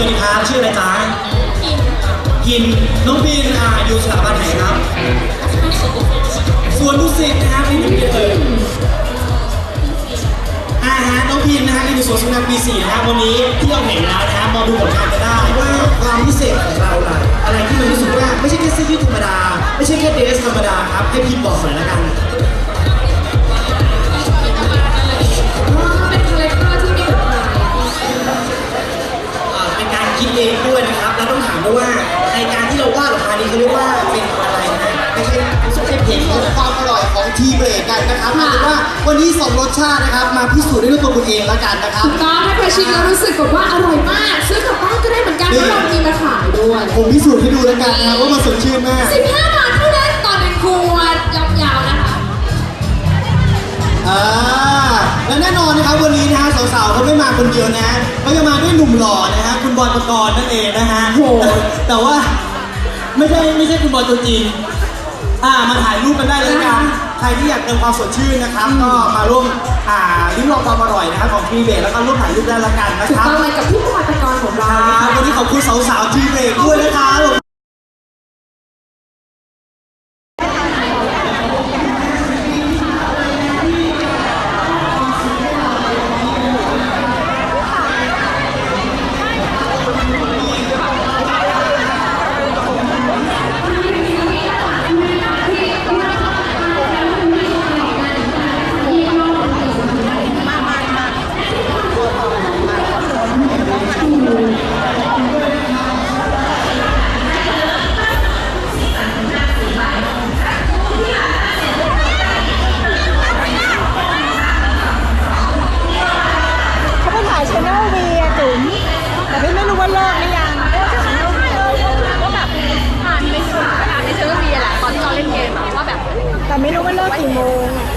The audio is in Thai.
สวัสดีครับ ชื่ออะไรจ๊ะกินน้องบินอ่าอยู่สถาบันไหนครับสวนดุสิตนะครับนี่น้องบินเอ่ยอ่าฮะน้องพินนะฮะที่อยู่สวนสุนัขปีสี่นะครับวันนี้ที่เราเห็นแล้วนะครับมาดูผลงานกันได้ว่าความพิเศษของเราล่ะอะไรที่มันรู้สึกว่าไม่ใช่ เป็นการคิดเองด้วยนะครับ แล้วต้องถามด้วยว่าในการที่เราวาดออกมานี้เขาเรียกว่าเป็นอะไรนะไม่ใช่ไม่ใช่เพลงของความอร่อยของทีเบรกกันนะครับเอาเป็นว่าวันนี้สองรสชาตินะครับ มาพิสูจน์ได้ด้วยตัวคุณเองแล้วกันนะครับ ถูกต้องถ้าใครชิมแล้วรู้สึกแบบว่าอร่อยมากซื้อกลับบ้านก็ได้เหมือนกันเพราะเรามีมาขายด้วยผมพิสูจน์ให้ดูแล้วกันนะครับว่ามันสดชื่นมาก 15 บาทเท่านั้นต่อหนึ่งขวดยาวๆนะคะ อ่าและแน่นอนนะครับวันนี้นะฮะ สาวๆเขาไม่มาคนเดียวนะเขาจะมาด้วยหนุ่มหล่อนะฮะคุณบอยปกรณ์นั่นเองนะฮะโห แต่ว่าไม่ใช่ไม่ใช่คุณบอยตัวจริงอ่ามาถ่ายรูปกันได้เลยละกันใครที่อยากเติมความสดชื่นนะครับ ก็มาร่วมอ่าลิ้มลองความอร่อยนะครับของทีเบรแล้วก็ร่วมถ่ายรูปได้ละกันนะถูคกรับ ต้องเลยกับพี่บอยปกรณ์ของเราคนะรับคะวันนี้ขอบคุณสาวๆทีเบรด้วยนะครั ไม่รู้ว่าเลิกกี่โมงอะ